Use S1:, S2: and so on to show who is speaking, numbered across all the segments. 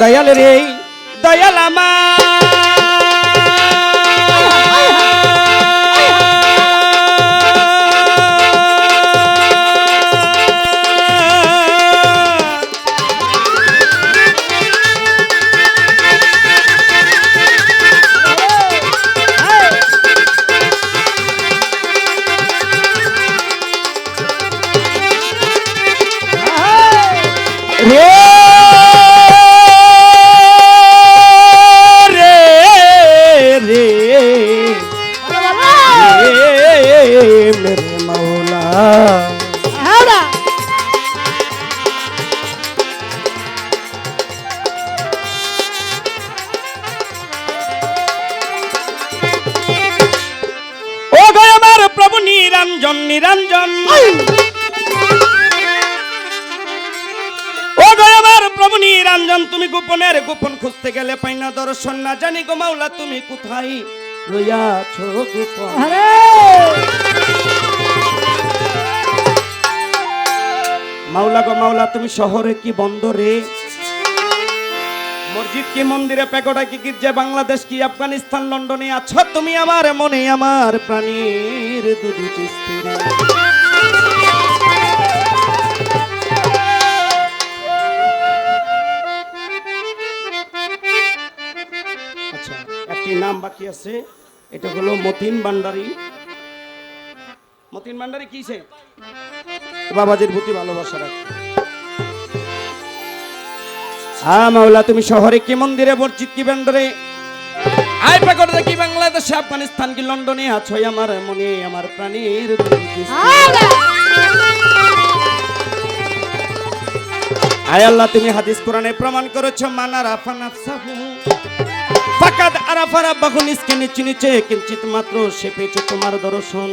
S1: দয়াল রে দয়াল আমার গোপনের গোপন খুঁজতে গেলে পাই না দর্শন। না জানি গো মাওলা তুমি কোথায়? রইয়াছ গোপন। মাওলা গো মাওলা তুমি শহরে কি বন্দরে? মসজিদ কি মন্দিরে? পেকোটা কি গির্জা বাংলাদেশ কি আফগানিস্তান লন্ডনে আছো? তুমি আমার মনে আমার প্রাণীর দুটি স্থিরে নাম বাকি আছে। এটা হলো মতিন ভান্ডারি। মতিন ভান্ডারি কিসে বাবাজির প্রতি ভালোবাসা রাখে। হ্যাঁ মাওলা, তুমি শহরে কি মন্দিরে মসজিদ কি ভান্ডারে? আই পাকড় দেখি বাংলাদেশে, আফগানিস্তান কি লন্ডনে আছো? আমার মনে, আমার প্রাণীর আয় আল্লাহ, তুমি হাদিস কোরআনে প্রমাণ করেছ মানা রাফা নাফসাহু ফাকাদ আরাফা রাব্বাহু নিচকে নিচে নিচে কিঞ্চিত মাত্র সে পেয়েছে তোমার দর্শন।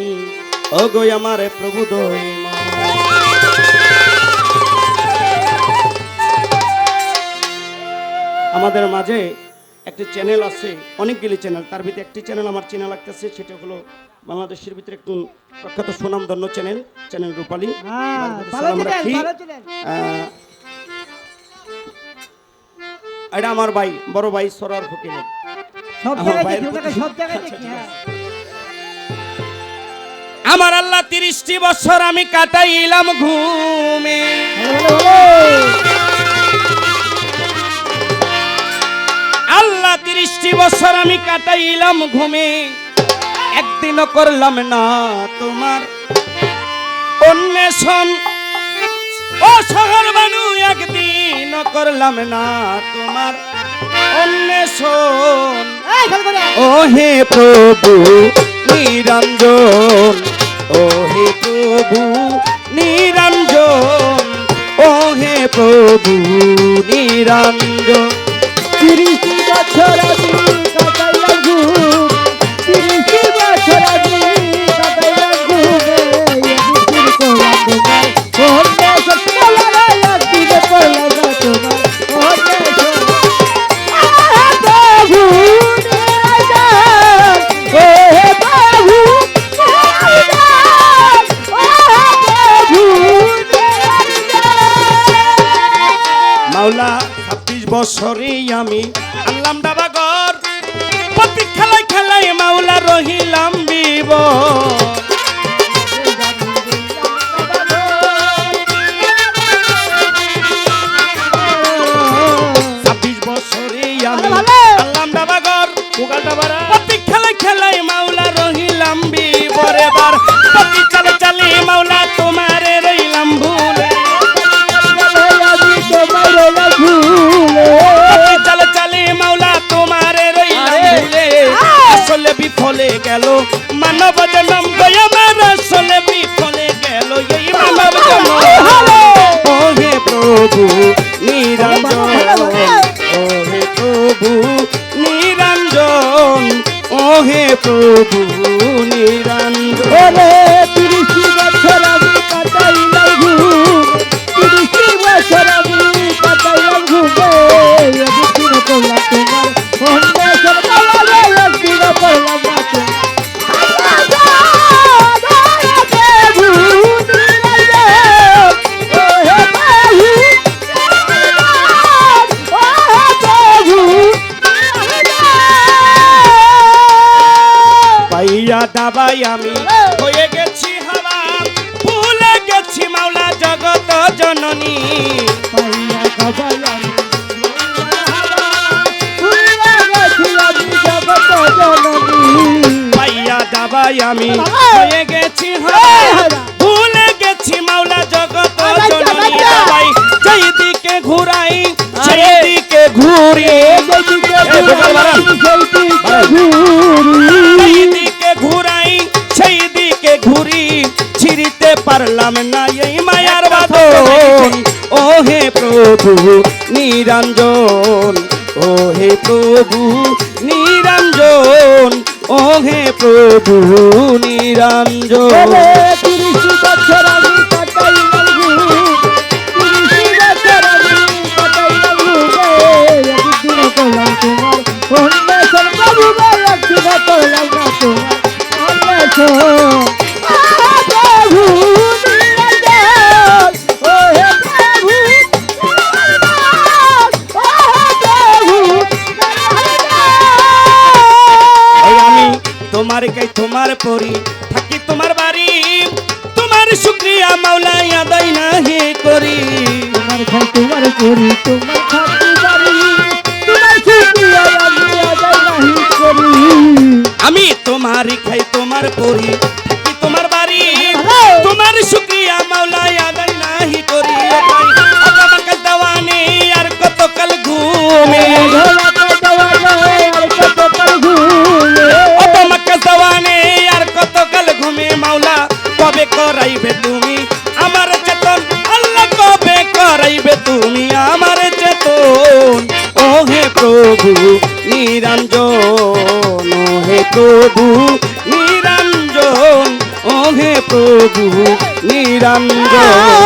S1: ও গো আমার প্রভু দয় আমাদের মাঝে একটি চ্যানেল আছে অনেকগুলি চ্যানেল। তার ভিতরে একটি চ্যানেল আমার চেনা লাগতেছে সেটা হলো বাংলাদেশের ভিতরে একটু প্রখ্যাত সুনামধন্য চ্যানেল চ্যানেল রূপালী। এটা আমার ভাই বড় ভাই সরার
S2: সব জায়গায় সব জায়গায় দেখি হ্যাঁ।
S1: আমার আল্লাহ তিরিশটি বছর আমি কাটাইলাম ঘুমে। আল্লাহ তিরিশটি বছর আমি কাটাইলাম ঘুমে। একদিনও করলাম না তোমার। অন্বেষণ ও শহর বানু একদিন করলাম না তোমার অন্বেষণ। ও হে প্রভু নিরঞ্জন। ও হে প্রভু নিরঞ্জন। ও হে প্রভু নিরঞ্জন।
S2: তিরিশ বছর প্রভু
S1: দাবাই আমি। হয়ে গেছি হাওয়া ভুলে গেছি মাওলা জগত জননী।
S2: পাইয়া আমি।
S1: দাবাই হয়ে গেছি। ভুলে গেছি মাওলা জগত জননী। দাবাই যেই দিকে ঘুরাই সেই দিকে ঘুরি। সেই দিকে দিকে ঘুরি ছিড়িতে পারলাম না এই মায়ার বাঁধন। ও হে প্রভু নিরঞ্জন ও হে প্রভু নিরঞ্জন ও হে প্রভু নিরঞ্জন।
S2: ওরে তিরিশ বছর আমি তোমার
S1: কাই তোমার পরি, থাকি তোমার বাড়ি। তোমার শুক্রিয়া মাওলাই আদায় নাহি করি।
S2: তোমার খাই তোমার তোমার শুক্রিয়া আদায় নাহি করি।
S1: আমি তোমার খাই তোমার পরি তোমার বাড়ি? প্রভু নিরঞ্জন ও হে প্রভু নিরঞ্জন।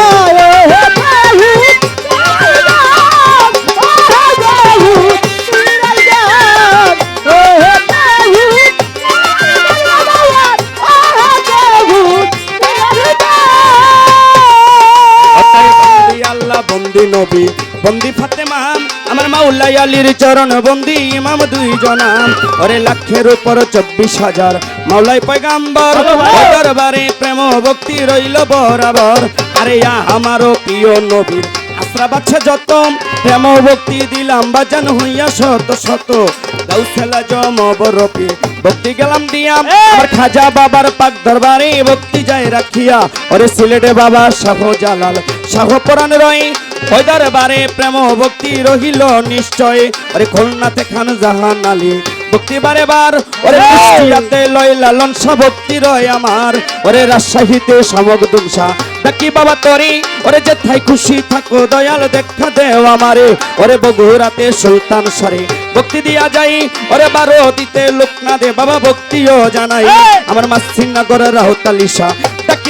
S1: বন্দি নবী বন্দি মাউলাই আলীর চরণ বন্দি ইমাম দুই জনাম ওরে লাখের উপর চব্বিশ হাজার। মাওলাই পয়গাম্বর দরবারে প্রেম ভক্তি রইল বরাবর। আরে আমারও প্রিয় নবীর আশ্রা বাচ্ছে যত। প্রেম ভক্তি দিলাম বাজান হইয়া শত শত। গাউসেলা জম বরপি ভক্তি গেলাম দিয়াম আমার খাজা বাবার পাক দরবারে ভক্তি যায় রাখিয়া। ওরে সিলেটে বাবা শাহ জালাল শাহ পরাণ রয়। ওই দরবারে প্রেম ভক্তি রহিল নিশ্চয়। ওরে খুলনাতে খান জাহান আলী ভক্তি বারে বার ওরে কুষ্টিয়াতে লয় লালন ভক্তি রয় আমার। ওরে রাজশাহীতে সমগ দুমসা। ডাকি বাবা তরি ওরে যে থাই খুশি থাকো দয়াল দেখা দেও আমারে। ওরে বগুড়াতে সুলতান সরে। ভক্তি দিয়া যাই ওরে বারো দিতে লোক না দে বাবা ভক্তিও জানাই। আমার মাসিনগর রাহুতালিশা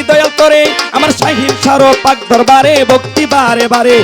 S1: দয়াল করে আমার শাহিন সারো পাক দরবারে ভক্তি বারে বারে।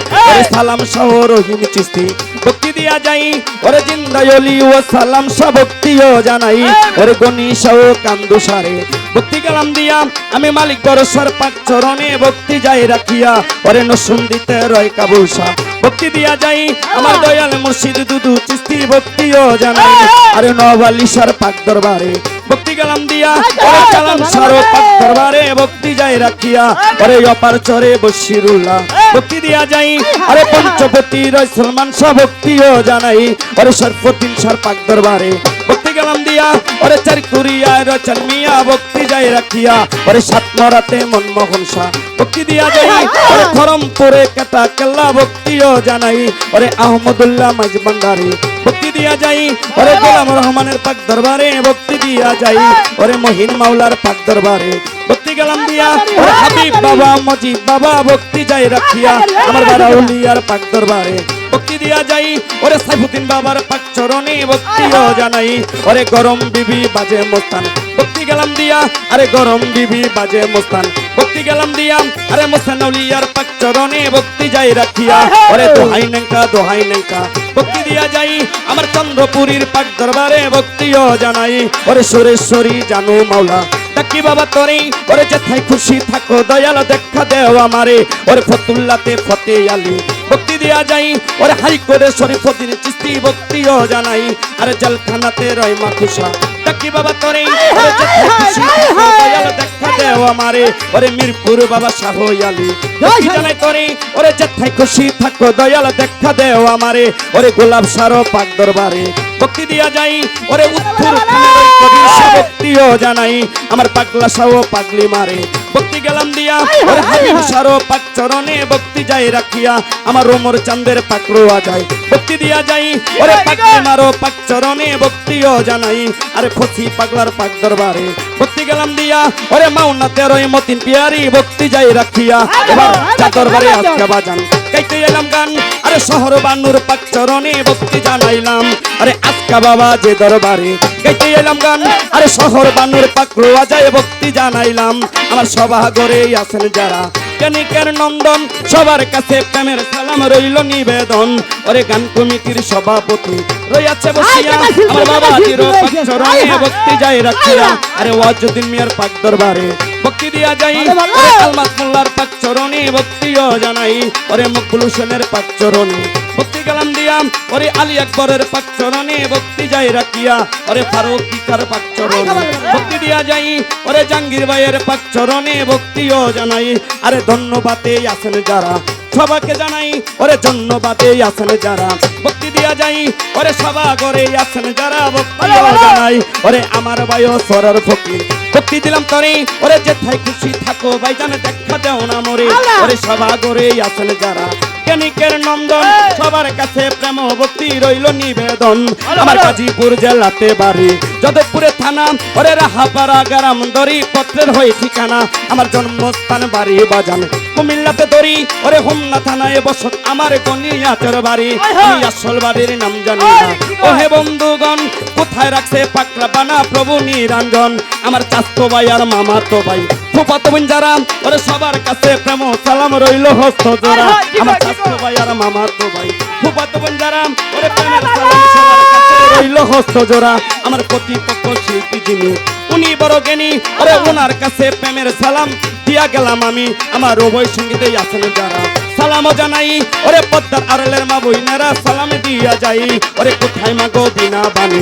S1: সালাম সহ রহিম চিস্তি ভক্তি দিয়া যাই ওরে জিন্দায়লি ও সালাম সহ ভক্তিও জানাই। ওরে গনি সহ কান্দু সারে। ভক্তি গেলাম দিয়া আমি মালিক বরসর পাক চরণে ভক্তি যাই রাখিয়া। ওরে নসুন দিতে রয় কাবুসা। ভক্তি দিয়া যাই আমার দয়াল মুর্শিদ দুদু চিস্তি ভক্তিও জানাই। আরে নবালিশার পাক দরবারে ভক্তি গেলাম দিয়া। ওরে চালাম সারো পাক দরবারে ভক্তি যাই রাখিয়া। ওরে অপার চরে বসিরুল্লাহ ভক্তি দিয়া যাই। আরে পঞ্চপতি রয় সলমান শাহ ভক্তিও জানাই। ওরে সরফুদ্দিন সার পাক দরবারে ভক্তি গেলাম দিয়া। ওরে চার কুরিয়া রচন মিয়া ভক্তি যাই রাখিয়া। ওরে সাত মরাতে মনমোহন শাহ ভক্তি দিয়া যাই। ওরে খরমপুরে কেটা কেল্লা ভক্তিও জানাই। ওরে আহমদুল্লাহ মাঝ ভান্ডারি দিয়া যাই। ওরে গোলাম রহমানের পাক দরবারে ভক্তি দিয়া যাই। ওরে মহিন মাওলার পাক দরবারে ভক্তি গেলাম দিয়া। ওরে হাবিব বাবা মজিব বাবা ভক্তি যাই রাখিয়া আমার বারাউলিয়ার পাক দরবারে ভক্তি দিয়া যাই। ওরে সাইফুদ্দিন বাবার পাক চরণে ভক্তিও জানাই। ওরে গরম বিবি বাজে মোস্তান। ভক্তি গেলাম দিয়া। আরে গরম বিবি বাজে মোস্তান। ভক্তি গেলাম দিয়া। আরে মোস্তান আউলিয়ার পাক চরণে ভক্তি যাই রাখিয়া। ওরে দোহাই নেঙ্কা দোহাই নেঙ্কা ভক্তি দিয়া যাই। আমার চন্দ্রপুরীর পাক দরবারে ভক্তিও জানাই। ওরে সুরেশ্বরী জানু মাওলা, ডাকি বাবা তোরে। ওরে যেথায় খুশি থাকো, দয়াল দেখা দেও আমারে। ওরে ফতুল্লাতে ফতে আলী, ভক্তি দিয়া যাই। ওরে হাই করে শরীফুদ্দিন চিস্তি ভক্তিও জানাই। আরে জলখানাতে রয় মাখুসা ডাকি বাবা তোরে দেখা দেও আমারে। ওরে মিরপুর বাবা শাহ আলী জানাই তোরে। ওরে যেথায় খুশি থাকো দয়াল দেখা দেও আমারে। ওরে গোলাপ সারো পাক দরবারে। ভক্তি দিয়া যাই। ওরে উত্তর জানাই আমার পাগলা সাও পাগলি মারে। ভক্তি গেলাম দিয়া আর হাবিব সারো পাক চরণে ভক্তি যাই রাখিয়া আমার ওমর চাঁদের পাকড়োয়া যায়। ভক্তি দিয়া যাই ওরে পাগলি মারো পাক চরণে ভক্তিও জানাই আরে ফসি পাগলার পাক দরবারে। ভক্তি গেলাম দিয়া। ওরে মাউনা তেরোই মতিন পিয়ারি ভক্তি যাই রাখিয়া। এবার চাতর দরবারে আজকে বাজান। গাইতে এলাম গান আরে শহর বানুর পাক চরণে ভক্তি জানাইলাম। আরে আজকা বাবা যে দরবারে গাইতে এলাম গান আরে শহর বানুর পাক রোয়া যায় ভক্তি জানাইলাম। আমার সভা ঘরে আছেন যারা কেনিকের নন্দন সবার কাছে প্রেমের সালাম রইল নিবেদন। ওরে গান কমিটির সভাপতি রইয়াছে বসিয়া। আমার বাবা চরণে ভক্তি যায় রাখিয়া। আরে ওয়াজুদ্দিন মিয়ার পাক দরবারে। ভক্তি দিয়া যাই। ওরে আলমাস মোল্লার পাক চরণে ভক্তিও জানাই। ওরে মকবুল হোসেনের পাক চরণে ভক্তি গেলাম দিয়া ওরে আলী আকবরের পাক চরণে ভক্তি যাই রাখিয়া। ওরে ফারুক ইকার পাক চরণে ভক্তি দিয়া যাই। ওরে জাঙ্গির ভাইয়ের পাক চরণে ভক্তিও জানাই। আরে ধন্যবাদে আছেন যারা সবাকে জানাই ওরে ধন্যবাদে আছেন যারা ভক্তি দিয়া যাই ওরে সভা করে আছেন যারা ভক্তিও জানাই ওরে আমার ভাইও সরার ফকির। ভক্তি দিলাম তরে ওরে যেথায় খুশি থাকো ভাইজান দেখা দেও না মরে। ওরে সভা করে আছেন যারা জ্ঞানিকের নন্দন সবার কাছে প্রেম ভক্তি রইল নিবেদন। আমার গাজীপুর জেলাতে বাড়ি যাদবপুরে থানা ওরে রাহাপাড়া গ্রাম দরি পত্রের হয়ে ঠিকানা। আমার জন্মস্থান বাড়ি বাজান কুমিল্লাতে দরি ওরে হোমনা থানায় বসত আমার গনিয়াতের বাড়ি। আমি আসল বাড়ির নাম জানি না। ও হে বন্ধুগণ কোথায় রাখছে পাকড়া বানা প্রভু নিরঞ্জন? আমার চাস্তো ভাই আর মামা তো ভাই। ফুপাতো বোন যারা ওরে সবার কাছে প্রেম সালাম রইল হস্ত জোড়া। আমার চাস্তো ভাই আর মামা তো ভাই। ফুপাতো বোন যারা ওরে প্রেমের কাছে রইল হস্ত জোড়া। আমার প্রতিপক্ষ শিল্পী যিনি উনি বড় জ্ঞানী আরে ওনার কাছে প্রেমের সালাম। দিয়া গেলাম আমি আমার উভয় সঙ্গীতে আসলে যারা। সালামও জানাই। ওরে পদ্মার আড়ালের মা বইনারা সালাম দিয়া যাই। ওরে কোথায় মা গো বিনা বাণী?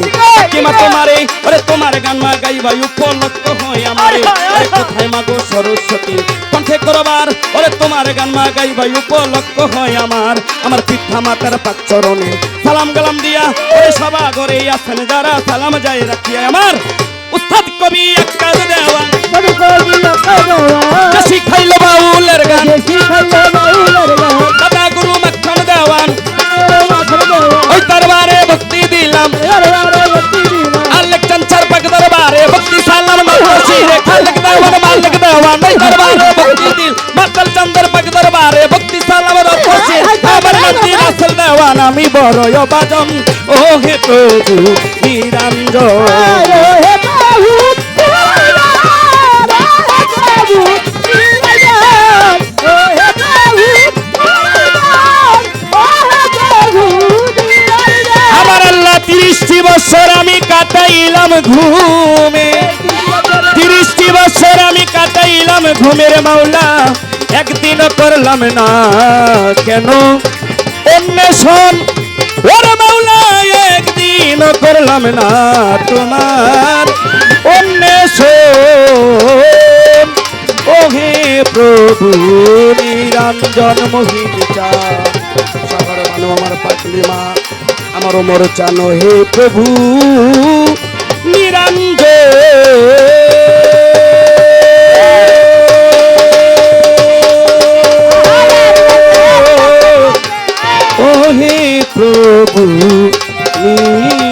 S1: কি মা তোমারে? ওরে তোমার গান মা গাইবা উপলক্ষ হয় আমারে। ওরে কোথায় মা গো সরস্বতী? কণ্ঠে করবার, ওরে তোমার গান মা গাইবা উপলক্ষ হয় আমার। আমার পিঠা মাতার পাক চরণে সালাম গালাম দিয়া, ওরে সভা ঘরে আছেন যারা সালাম যাই রাখিয়া আমার। উস্তাদ কবি একটা দেওয়া।
S2: কবি কবি আকাশ
S1: শিখাইল বাউলের গান।
S2: দেশি খাইলো বাউলের গান।
S1: দাদা গুরু মাখন দেওয়ান
S2: দেওয়া।
S1: ওই দরবারে ভক্তি দিলাম।
S2: আরে বত্তি দিনা
S1: আলেক চঞ্চর পাক দরবারে ভক্তি সালাম নরসি রে খালেক দেওয়ান মালিক দেওয়ান। ওই দরবারে ভক্তি দিল। মাতাল চন্দর পাক দরবারে ভক্তি সালাম নরসি আমার নাতি রাসেল দেওয়ান আমি বড় ও হে প্রভু নিরঞ্জন।
S2: আরে হে
S1: বছর আমি কাটাইলাম ঘুমে। তিরিশটি বছর আমি কাটাইলাম ঘুমের মাওলা। একদিনও করলাম না কেন? অন্বেষণ ওরে মাওলা একদিনও করলাম না তোমার। অন্বেষণ ও হে প্রভু, নিরঞ্জন মোহিতা সবার ভালো আমার পাকলি মা। আমার অমর চানো হে প্রভু নিরঞ্জন প্রভু নী